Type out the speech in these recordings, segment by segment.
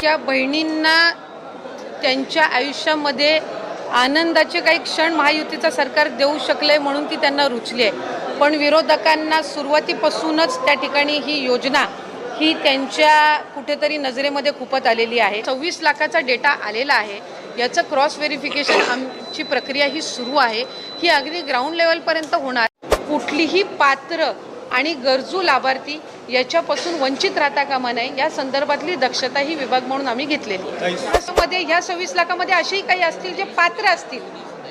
त्या बहिणींना त्यांच्या आयुष्यामध्ये आनंदाचे काही क्षण महायुतीचं सरकार देऊ शकले म्हणून ती त्यांना रुचली आहे. पण विरोधकांना सुरुवातीपासूनच त्या ठिकाणी ही योजना ही त्यांच्या कुठेतरी नजरेमध्ये खूपच आलेली आहे. सव्वीस लाखाचा डेटा आलेला आहे. याचं क्रॉस व्हेरिफिकेशन आमची प्रक्रिया ही सुरू आहे. ही अगदी ग्राउंड लेवलपर्यंत होणार. कुठलीही पात्र आणि गरजू लाभार्थी याच्यापासून वंचित राहता कामा नये. या संदर्भातली दक्षता ही विभाग म्हणून आम्ही घेतलेली आहे. मध्ये ह्या सव्वीस लाखामध्ये असेही काही असतील जे पात्र असतील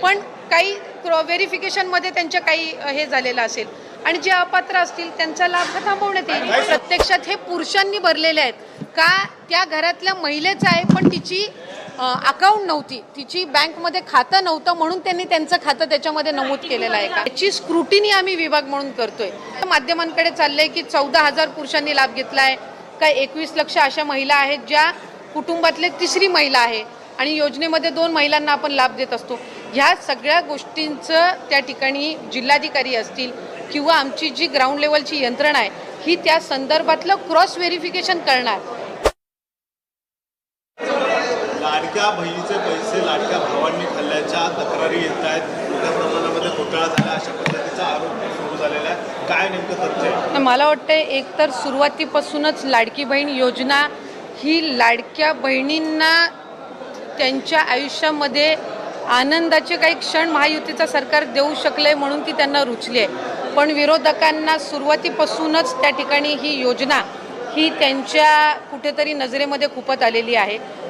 पण काही व्हेरिफिकेशनमध्ये त्यांच्या काही हे झालेलं असेल. आणि जे अपात्र असतील त्यांचा लाभ हा थांबवण्यात येईल. प्रत्यक्षात हे पुरुषांनी भरलेले आहेत. का त्या घरातल्या महिलेचं आहे पण तिची अकाउंट नव्हती. तिची बँकमध्ये खातं नव्हतं म्हणून त्यांनी त्यांचं खातं त्याच्यामध्ये नमूद केलेलं आहे. का याची स्क्रुटिनी आम्ही विभाग म्हणून करतोय. माध्यमांकडे चाललंय की चौदा हजार पुरुषांनी लाभ घेतलाय. काय एकवीस लक्ष अशा महिला आहेत ज्या कुटुंबातले तिसरी महिला आहे. आणि योजनेमध्ये दोन महिलांना आपण लाभ देत असतो. ह्या सगळ्या गोष्टींचं त्या ठिकाणी जिल्हाधिकारी असतील किंवा आमची जी ग्राउंड लेवलची यंत्रणा आहे ही त्या संदर्भातलं क्रॉस व्हेरिफिकेशन करणार. लाडक्या बहिणीचे पैसे लाडक्या भावांनी खाल्ल्याच्या तक्रारी येत आहेत. मोठ्या प्रमाणामध्ये घोटाळा झाला. अशा पद्धतीचा आरोप सुरू झालेला आहे. काय नेमकं तथ्य आहे? मला वाटतं एकतर सुरुवातीपासूनच लाडकी बहीण योजना ही लाडक्या बहिणींना त्यांच्या आयुष्यामध्ये आनंदाचे काही क्षण महायुतीचं सरकार देऊ शकले म्हणून ती त्यांना रुचली आहे. पण विरोधकांना सुरुवातीपासूनच त्या ठिकाणी ही योजना ही त्यांच्या कुठेतरी नजरेमध्ये खूपच आलेली आहे.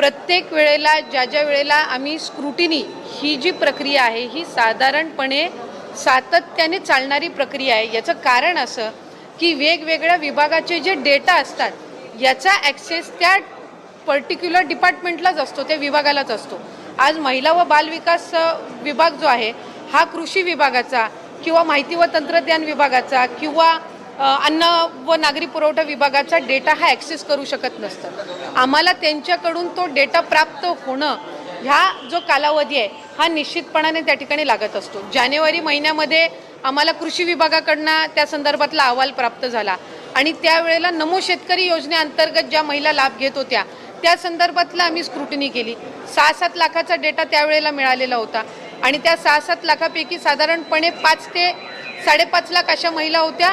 प्रत्येक वेळेला ज्या ज्या वेळेला आम्ही स्क्रुटिनी ही जी प्रक्रिया आहे ही साधारणपणे सातत्याने चालणारी प्रक्रिया आहे. याचं कारण असं की वेगवेगळ्या विभागाचे जे डेटा असतात याचा ॲक्सेस त्या पर्टिक्युलर डिपार्टमेंटलाच असतो त्या विभागालाच असतो. आज महिला व बालविकास विभाग जो आहे हा कृषी विभागाचा किंवा माहिती व तंत्रज्ञान विभागाचा किंवा अन्न व नागरी पुरवठा विभागाचा डेटा हा ॲक्सेस करू शकत नसतं. आम्हाला त्यांच्याकडून तो डेटा प्राप्त होणं ह्या जो कालावधी आहे हा निश्चितपणाने त्या ठिकाणी लागत असतो. जानेवारी महिन्यामध्ये आम्हाला कृषी विभागाकडनं त्या संदर्भातला अहवाल प्राप्त झाला. आणि त्यावेळेला नमो शेतकरी योजनेअंतर्गत ज्या महिला लाभ घेत होत्या त्या संदर्भातला आम्ही स्क्रुटनी केली. सहा सात लाखाचा डेटा त्यावेळेला मिळालेला होता. आणि त्या सहा सात लाखापैकी साधारणपणे पाच ते साडेपाच लाख अशा महिला होत्या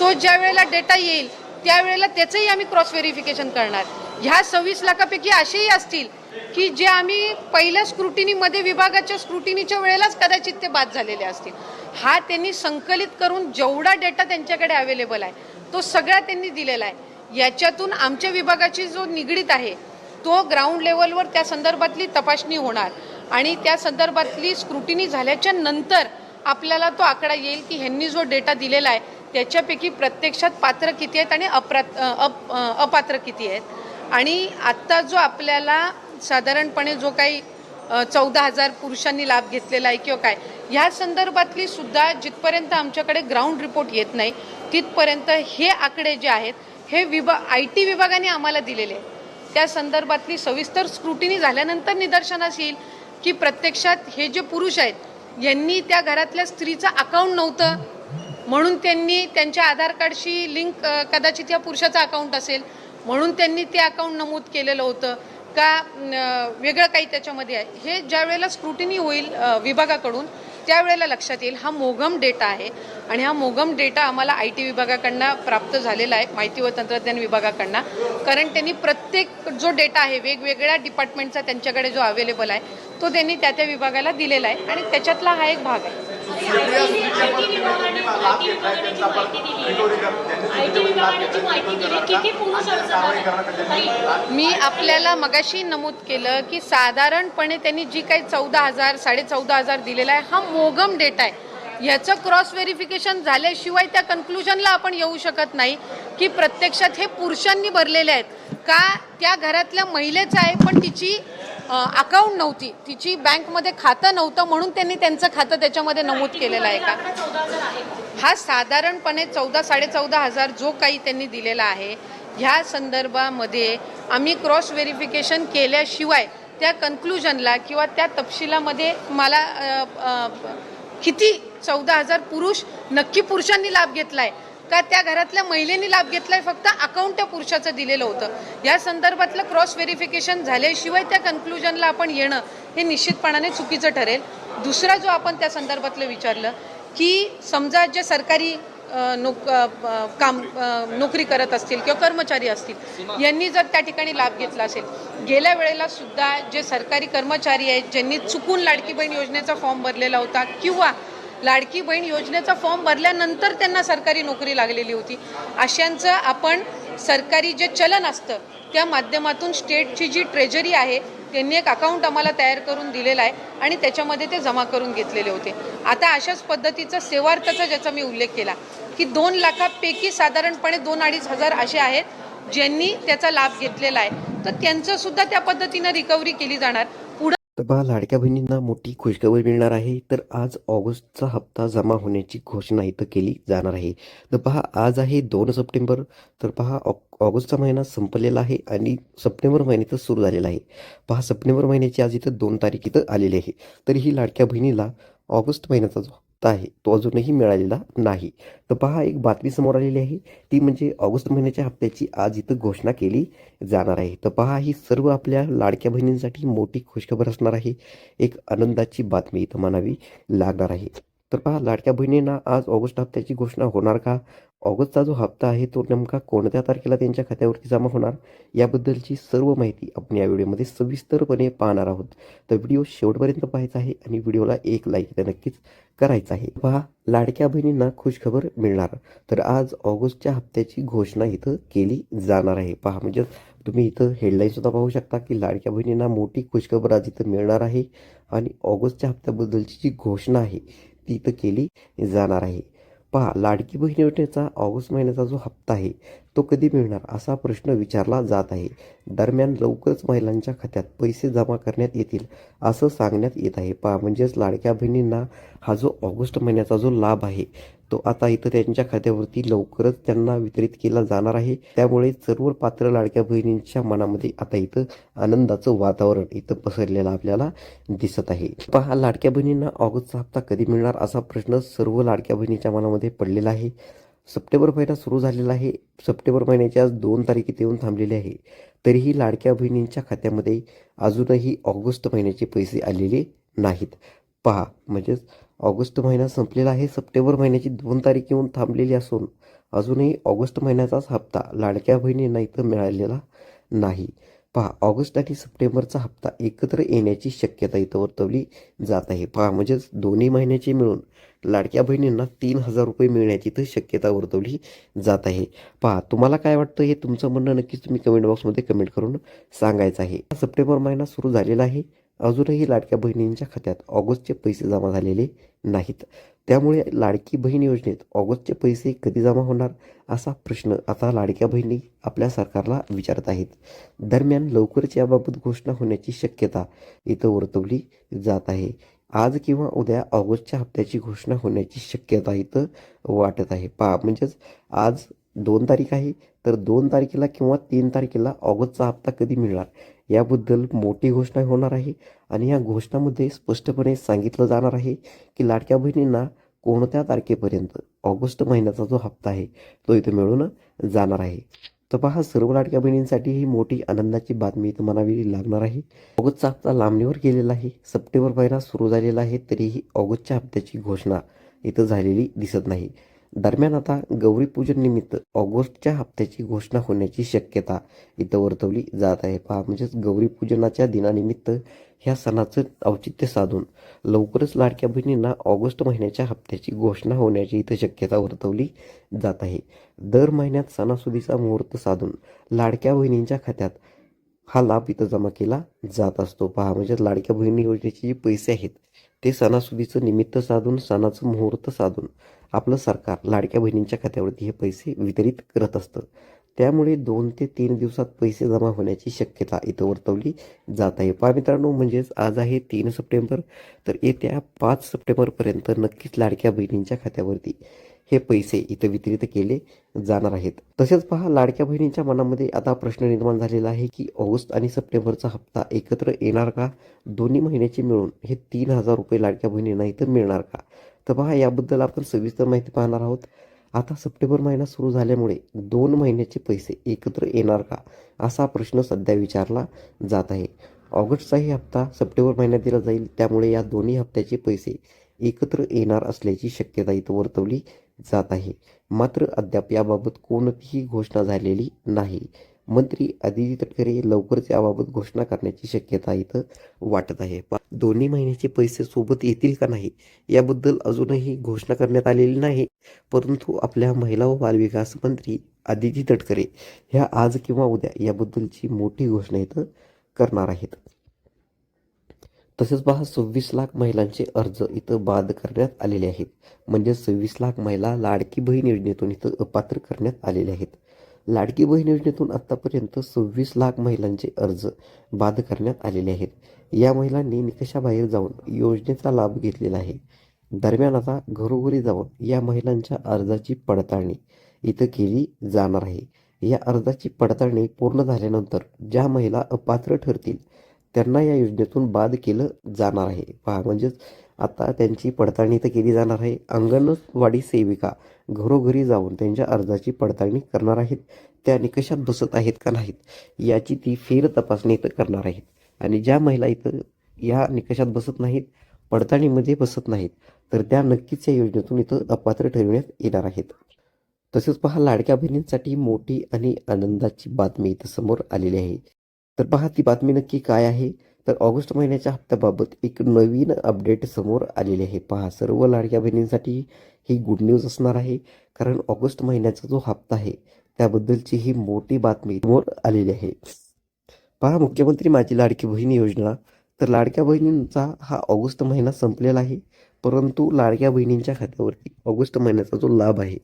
तो ज्या वेळेला डेटा येईल त्यावेळेला त्याचंही आम्ही क्रॉस व्हेरिफिकेशन करणार. ह्या सव्वीस लाखापैकी असेही असतील की जे आम्ही पहिल्या स्क्रुटिनीमध्ये विभागाच्या स्क्रुटिनीच्या वेळेलाच कदाचित ते बाद झालेले असतील. हा त्यांनी संकलित करून जेवढा डेटा त्यांच्याकडे अवेलेबल आहे तो सगळा त्यांनी दिलेला आहे. याच्यातून आमच्या विभागाची जो निगडीत आहे तो ग्राउंड लेवलवर त्या संदर्भातली तपासणी होणार. आणि त्या संदर्भातली स्क्रुटिनी झाल्याच्यानंतर आपल्याला तो आकडा येईल की ह्यांनी जो डेटा दिलेला आहे त्याच्यापैकी प्रत्यक्षात पात्र किती आहेत आणि अप्रात अप अपात्र किती आहेत? आणि आत्ता जो आपल्याला साधारणपणे जो काही चौदा हजार पुरुषांनी लाभ घेतलेला आहे किंवा काय ह्या संदर्भातली सुद्धा जिथपर्यंत आमच्याकडे ग्राउंड रिपोर्ट येत नाही तिथपर्यंत हे आकडे जे आहेत हे विभा आय टी विभागाने आम्हाला दिलेले आहेत. त्या संदर्भातली सविस्तर स्क्रुटिनी झाल्यानंतर निदर्शनास येईल की प्रत्यक्षात हे जे पुरुष आहेत यांनी त्या घरातल्या स्त्रीचं अकाउंट नव्हतं म्हणून त्यांनी त्यांच्या आधार कार्डशी लिंक कदाचित या पुरुषाचं अकाउंट असेल म्हणून त्यांनी ते अकाउंट नमूद केलेलं होतं का वेगळं काही त्याच्यामध्ये आहे. हे ज्या वेळेला स्क्रुटिनी होईल विभागाकडून त्यावेळेला लक्षात येईल हा मोगम डेटा आहे. आणि हा मोगम डेटा आम्हाला आय टी विभागाकडनं प्राप्त झालेला आहे माहिती व तंत्रज्ञान विभागाकडनं. कारण त्यांनी प्रत्येक जो डेटा आहे वेगवेगळ्या डिपार्टमेंटचा त्यांच्याकडे जो अवेलेबल आहे तो त्यांनी त्या त्या विभागाला दिलेला आहे. आणि त्याच्यातला हा एक भाग आहे. मी आपल्याला मगाशी नमूद केलं की साधारणपणे त्यांनी जी काही चौदा हजार साडे चौदा हजार दिलेला आहे हा मोगम डेटा आहे. याचं क्रॉस व्हेरिफिकेशन झाल्याशिवाय त्या कन्क्लुजनला आपण येऊ शकत नाही की प्रत्यक्षात हे पुरुषांनी भरलेले आहेत. का त्या घरातल्या महिलेचं आहे पण तिची अकाउंट नव्हती. तिची बँकमध्ये खातं नव्हतं म्हणून त्यांनी त्यांचं खातं त्याच्यामध्ये नमूद केलेलं आहे का? हा साधारणपणे चौदा साडेचौदा हजार जो काही त्यांनी दिलेला आहे ह्या संदर्भामध्ये आम्ही क्रॉस व्हेरिफिकेशन केल्याशिवाय त्या कन्क्लुजनला किंवा त्या तपशिलामध्ये मला किती चौदा हजार पुरुष नक्की पुरुषांनी लाभ घेतला आहे का त्या घरातल्या महिलेनी लाभ घेतलाय फक्त अकाउंट त्या पुरुषाचं दिलेलं होतं. या संदर्भातलं क्रॉस व्हेरिफिकेशन झाल्याशिवाय त्या कन्क्लुजनला आपण येणं हे निश्चितपणाने चुकीचं ठरेल. दुसरा जो आपण त्या संदर्भातलं विचारलं की समजा जे सरकारी नोक काम नोकरी करत असतील किंवा कर्मचारी असतील यांनी जर त्या ठिकाणी लाभ घेतला असेल गेल्या वेळेला सुद्धा जे सरकारी कर्मचारी आहेत ज्यांनी चुकून लाडकी बहीण योजनेचा फॉर्म भरलेला होता किंवा लाडकी बहीण योजनेचा फॉर्म भरल्यानंतर त्यांना सरकारी नोकरी लागलेली होती. अशांचं आपण सरकारी जे चलन असतं त्या माध्यमातून स्टेटची जी ट्रेजरी आहे त्यांनी एक अकाउंट आम्हाला तयार करून दिलेलं आहे आणि त्याच्यामध्ये ते जमा करून घेतलेले होते. आता अशाच पद्धतीचा सेवार्थाचा ज्याचा मी उल्लेख केला की दोन लाखापैकी साधारणपणे दोन अडीच हजार असे आहेत ज्यांनी त्याचा लाभ घेतलेला आहे. तर त्यांचंसुद्धा त्या पद्धतीनं रिकव्हरी केली जाणार. तर पहा लाडक्या बहिणींना मोठी खुशखबर मिळणार आहे. तर आज ऑगस्टचा हप्ता जमा होण्याची घोषणा इथं केली जाणार आहे. तर पहा आज आहे दोन सप्टेंबर. तर पहा ऑग ऑगस्टचा महिना संपलेला आहे आणि सप्टेंबर महिन्यातच सुरू झालेला आहे. पहा सप्टेंबर महिन्याची आज इथं दोन तारीख इथं आलेली आहे. तर ही लाडक्या बहिणीला ऑगस्ट महिन्याचा जो आहे. तो अजूनही मिळालेला नाही. तर पहा एक बातमी समोर आलेली आहे. ती म्हणजे ऑगस्ट महिन्याच्या हप्त्याची आज इथं घोषणा केली जाणार आहे. तर पहा ही सर्व आपल्या लाडक्या बहिणींसाठी मोठी खुशखबर असणार आहे. एक आनंदाची बातमी इथं म्हणावी लागणार आहे. तर पहा लाडक्या बहिणींना आज ऑगस्ट हप्त्याची घोषणा होणार का? ऑगस्टचा जो हप्ता आहे तो नेमका कोणत्या तारखेला त्यांच्या खात्यावरती जमा होणार? याबद्दलची सर्व माहिती आपण या व्हिडिओमध्ये सविस्तरपणे पाहणार आहोत. तर व्हिडिओ शेवटपर्यंत पाहायचा आहे आणि व्हिडिओला एक लाईक तर नक्कीच करायचं आहे. पहा लाडक्या बहिणींना खुशखबर मिळणार. तर आज ऑगस्टच्या हप्त्याची घोषणा इथं केली जाणार आहे. पहा म्हणजे तुम्ही इथं हेडलाईनसुद्धा पाहू शकता की लाडक्या बहिणींना मोठी खुशखबर आज इथं मिळणार आहे आणि ऑगस्टच्या हप्त्याबद्दलची जी घोषणा आहे ती इथं केली जाणार आहे. पहा लाडकी बहीण योजनेचा ऑगस्ट महिन्याचा जो हप्ता आहे तो कधी मिळणार असा प्रश्न विचारला जात आहे. दरम्यान लवकरच महिलांच्या खात्यात पैसे जमा करण्यात येतील असं सांगण्यात येत आहे. पहा म्हणजेच लाडक्या बहिणींना हा जो ऑगस्ट महिन्याचा जो लाभ आहे तो आता इथं त्यांच्या खात्यावरती लवकरच त्यांना वितरित केला जाणार आहे. त्यामुळे सर्व पात्र लाडक्या बहिणींच्या मनामध्ये आता इथं आनंदाचं वातावरण इथं पसरलेलं आपल्याला दिसत आहे. पहा लाडक्या बहिणींना ऑगस्टचा हप्ता कधी मिळणार असा प्रश्न सर्व लाडक्या बहिणीच्या मनामध्ये पडलेला आहे. सप्टेंबर महिना सुरू झालेला आहे. सप्टेंबर महिन्याच्या आज दोन तारीख इथे येऊन थांबलेली आहे. तरीही लाडक्या बहिणींच्या खात्यामध्ये अजूनही ऑगस्ट महिन्याचे पैसे आलेले नाहीत. पहा म्हणजेच ऑगस्ट महिना संपलेला आहे. सप्टेंबर महिन्याची दोन तारीख येऊन थांबलेली असून अजूनही ऑगस्ट महिन्याचाच हप्ता लाडक्या बहिणींना इथं मिळालेला नाही. पहा ऑगस्ट आणि सप्टेंबरचा हप्ता एकत्र येण्याची शक्यता इथं वर्तवली जात आहे. पहा म्हणजेच दोन्ही महिन्याचे मिळून लाडक्या बहिणींना तीन हजार रुपये मिळण्याची इथं शक्यता वर्तवली जात आहे. पहा तुम्हाला काय वाटतं हे तुमचं म्हणणं नक्कीच तुम्ही कमेंट बॉक्समध्ये कमेंट करून सांगायचं आहे. सप्टेंबर महिना सुरू झालेला आहे. अजूनही लाडक्या बहिणींच्या खात्यात ऑगस्टचे पैसे जमा झालेले नाहीत. त्यामुळे लाडकी बहीण योजनेत ऑगस्टचे पैसे कधी जमा होणार असा प्रश्न आता लाडक्या बहिणी आपल्या सरकारला विचारत आहेत. दरम्यान लवकरच याबाबत घोषणा होण्याची शक्यता इथं वर्तवली जात आहे. आज किंवा उद्या ऑगस्टच्या हप्त्याची घोषणा होण्याची शक्यता इथं वाटत आहे. पा म्हणजेच आज दोन तारीख आहे तर दोन तारखेला किंवा तीन तारखेला ऑगस्टचा हप्ता कधी मिळणार? याबद्दल मोठी घोषणा होणार आहे आणि या घोषणामध्ये स्पष्टपणे सांगितलं जाणार आहे की लाडक्या बहिणींना कोणत्या तारखेपर्यंत ऑगस्ट महिन्याचा जो हप्ता आहे तो इथं मिळून जाणार आहे. तर पहा सर्व लाडक्या बहिणींसाठी ही मोठी आनंदाची बातमी इथं म्हणावी लागणार आहे. ऑगस्टचा हप्ता लांबणीवर गेलेला आहे. सप्टेंबर महिना सुरू झालेला आहे तरीही ऑगस्टच्या हप्त्याची घोषणा इथं झालेली दिसत नाही. दरम्यान आता गौरीपूजननिमित्त ऑगस्टच्या हप्त्याची घोषणा होण्याची शक्यता इथं वर्तवली जात आहे. पहा म्हणजेच गौरीपूजनाच्या दिनानिमित्त ह्या सणाचं औचित्य साधून लवकरच लाडक्या बहिणींना ऑगस्ट महिन्याच्या हप्त्याची घोषणा होण्याची इथं शक्यता वर्तवली जात आहे. दर महिन्यात सणासुदीचा मुहूर्त साधून लाडक्या बहिणींच्या खात्यात हा लाभ इथं जमा केला जात असतो. पहा म्हणजे लाडक्या बहिणी योजनेचे जे पैसे आहेत ते सणासुदीचं निमित्त साधून सणाचं मुहूर्त साधून आपलं सरकार लाडक्या बहिणींच्या खात्यावरती हे पैसे वितरित करत असतं. त्यामुळे दोन ते तीन दिवसात पैसे जमा होण्याची शक्यता इथं वर्तवली जात आहे. पहा मित्रांनो म्हणजेच आज आहे तीन सप्टेंबर तर येत्या पाच सप्टेंबरपर्यंत नक्कीच लाडक्या बहिणींच्या खात्यावरती हे पैसे इथं वितरित केले जाणार आहेत. तसेच पहा लाडक्या बहिणींच्या मनामध्ये आता प्रश्न निर्माण झालेला आहे की ऑगस्ट आणि सप्टेंबरचा हप्ता एकत्र येणार का? दोन्ही महिन्याचे मिळून हे तीन हजार रुपये लाडक्या बहिणींना इथं मिळणार का? तर पहा याबद्दल आपण सविस्तर माहिती पाहणार आहोत. आता सप्टेंबर महिना सुरू झाल्यामुळे दोन महिन्याचे पैसे एकत्र येणार का? असा प्रश्न सध्या विचारला जात आहे. ऑगस्टचाही हप्ता सप्टेंबर महिन्यात दिला जाईल. त्यामुळे या दोन्ही हप्त्याचे पैसे एकत्र येणार असल्याची शक्यता इथं वर्तवली जात आहे. मात्र अद्याप याबाबत कोणतीही घोषणा झालेली नाही. मंत्री आदिती तटकरे लवकरच याबाबत घोषणा करण्याची शक्यता इथं वाटत आहे. दोन्ही महिन्याचे पैसे सोबत येतील का नाही याबद्दल अजूनही घोषणा करण्यात आलेली नाही. परंतु आपल्या महिला व बालविकास मंत्री आदिती तटकरे ह्या आज किंवा उद्या याबद्दलची मोठी घोषणा इथं करणार आहेत. तसेच पहा सव्वीस लाख महिलांचे अर्ज इथं बाद करण्यात आलेले आहेत. म्हणजे सव्वीस लाख महिला लाडकी बहीण योजनेतून इथं अपात्र करण्यात आलेले आहेत. लाडकी बहीण योजनेतून आत्तापर्यंत सव्वीस लाख महिलांचे अर्ज बाद करण्यात आलेले आहेत. या महिलांनी निकषाबाहेर जाऊन योजनेचा लाभ घेतलेला आहे. दरम्यान आता घरोघरी जाऊन या महिलांच्या अर्जाची पडताळणी इथं केली जाणार आहे. या अर्जाची पडताळणी पूर्ण झाल्यानंतर ज्या महिला अपात्र ठरतील त्यांना या योजनेतून बाद केलं जाणार आहे. पहा म्हणजेच आता त्यांची पडताळणी तर केली जाणार आहे. अंगणवाडी सेविका घरोघरी जाऊन त्यांच्या अर्जाची पडताळणी करणार आहेत. त्या निकषात बसत आहेत का नाहीत याची ती फेर तपासणी इथं करणार आहेत. आणि ज्या महिला इथं या निकषात बसत नाहीत पडताळणीमध्ये बसत नाहीत तर त्या नक्कीच या योजनेतून इथं अपात्र ठरविण्यात येणार आहेत. तसेच पहा लाडक्या बहिणींसाठी मोठी आणि आनंदाची बातमी इथं समोर आलेली आहे. तर पहा ती बातमी नक्की काय आहे? तर ऑगस्ट महिन्याच्या हप्त्याबाबत एक नवीन अपडेट समोर आलेली आहे. पहा सर्व लाडक्या बहिणींसाठी ही गुड न्यूज असणार आहे. कारण ऑगस्ट महिन्याचा जो हप्ता आहे त्याबद्दलची ही मोठी बातमी समोर आलेली आहे. पहा मुख्यमंत्री माझी लाडकी बहीण योजना. तर लाडक्या बहिणींचा हा ऑगस्ट महिना संपलेला आहे. परंतु लाडक्या बहिणींच्या खात्यावरती ऑगस्ट महिन्याचा जो लाभ आहे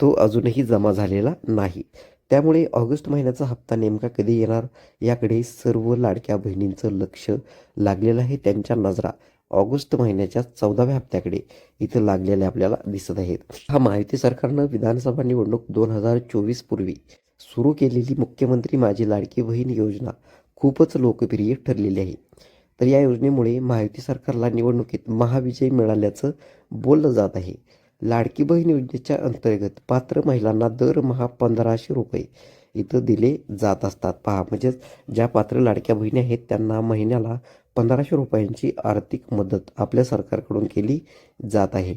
तो अजूनही जमा झालेला नाही. त्यामुळे ऑगस्ट महिन्याचा हप्ता नेमका कधी येणार याकडे सर्व लाडक्या बहिणींचं लक्ष लागलेलं आहे. त्यांच्या नजरा ऑगस्ट महिन्याच्या चौदाव्या हप्त्याकडे इथं लागलेले आपल्याला दिसत आहेत. हा माहिती सरकारनं विधानसभा निवडणूक दोन हजार चोवीस पूर्वी सुरू केलेली मुख्यमंत्री माझी लाडकी बहीण योजना खूपच लोकप्रिय ठरलेली आहे. तर या योजनेमुळे महायुती सरकारला निवडणुकीत महाविजय मिळाल्याचं बोललं जात आहे. लाडकी बहीण योजनेच्या अंतर्गत पात्र महिलांना दरमहा पंधराशे रुपये इथं दिले जात असतात. पहा म्हणजेच ज्या पात्र लाडक्या बहिणी आहेत त्यांना महिन्याला पंधराशे रुपयांची आर्थिक मदत आपल्या सरकारकडून केली जात आहे.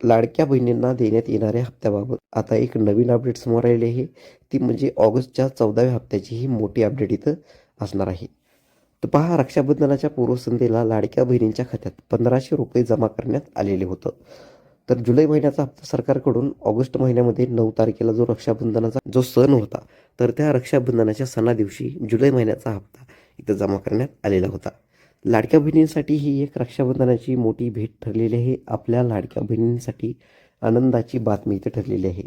लाडक्या बहिणींना देण्यात येणाऱ्या हप्त्याबाबत आता एक नवीन अपडेट समोर आलेली आहे. ती म्हणजे ऑगस्टच्या चौदाव्या हप्त्याची ही मोठी अपडेट इथं असणार आहे. तर पहा रक्षाबंधनाच्या पूर्वसंध्येला लाडक्या बहिणींच्या खात्यात पंधराशे रुपये जमा करण्यात आलेले होतं. तर जुलै महिन्याचा हप्ता सरकारकडून ऑगस्ट महिन्यामध्ये नऊ तारखेला जो रक्षाबंधनाचा जो सण होता तर त्या रक्षाबंधनाच्या सणादिवशी जुलै महिन्याचा हप्ता इथं जमा करण्यात आलेला होता. लाडक्या बहिणींसाठी ही एक रक्षाबंधनाची मोठी भेट ठरलेली आहे. आपल्या लाडक्या बहिणींसाठी आनंदाची बातमी इथं ठरलेली आहे.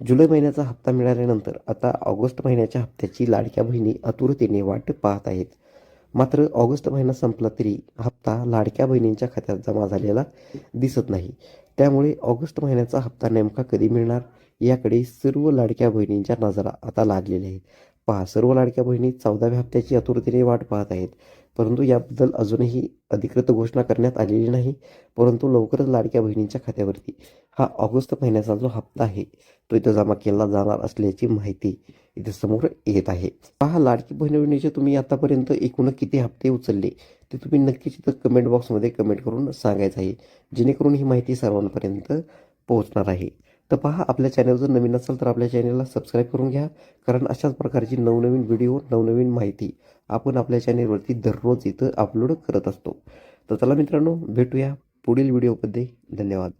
जुलै महिन्याचा हप्ता मिळाल्यानंतर आता ऑगस्ट महिन्याच्या हप्त्याची लाडक्या बहिणी आतुरतेने वाट पाहत आहेत. मात्र ऑगस्ट महिना संपला तरी हप्ता लाडक्या बहिणींच्या खात्यात जमा झालेला दिसत नाही. त्यामुळे ऑगस्ट महिन्याचा हप्ता नेमका कधी मिळणार? याकडे सर्व लाडक्या बहिणींच्या नजरा आता लागलेल्या आहेत. पहा सर्व लाडक्या बहिणी चौदाव्या हप्त्याची आतुरतेने वाट पाहत आहेत. परंतु याबद्दल अजूनही अधिकृत घोषणा करण्यात आलेली नाही. परंतु लवकरच लाडक्या बहिणींच्या खात्यावरती हा ऑगस्ट महिन्याचा जो हप्ता आहे तो इथं जमा केला जाणार असल्याची माहिती इथे समोर येत आहे. पहा लाडकी बहीण योजनेचे तुम्ही आतापर्यंत एकूण किती हप्ते उचलले ते तुम्ही नक्कीच इथं कमेंट बॉक्समध्ये कमेंट करून सांगायचं आहे जेणेकरून ही माहिती सर्वांपर्यंत पोहोचणार आहे. तर पहा आपल्या चॅनल जर नवीन असाल तर आपल्या चॅनलला सबस्क्राईब करून घ्या कारण अशाच प्रकारची नवनवीन व्हिडिओ नवनवीन माहिती आपण आपल्या चॅनेलवरती दररोज इथं अपलोड करत असतो. तर चला मित्रांनो भेटूया पुढील व्हिडिओमध्ये धन्यवाद.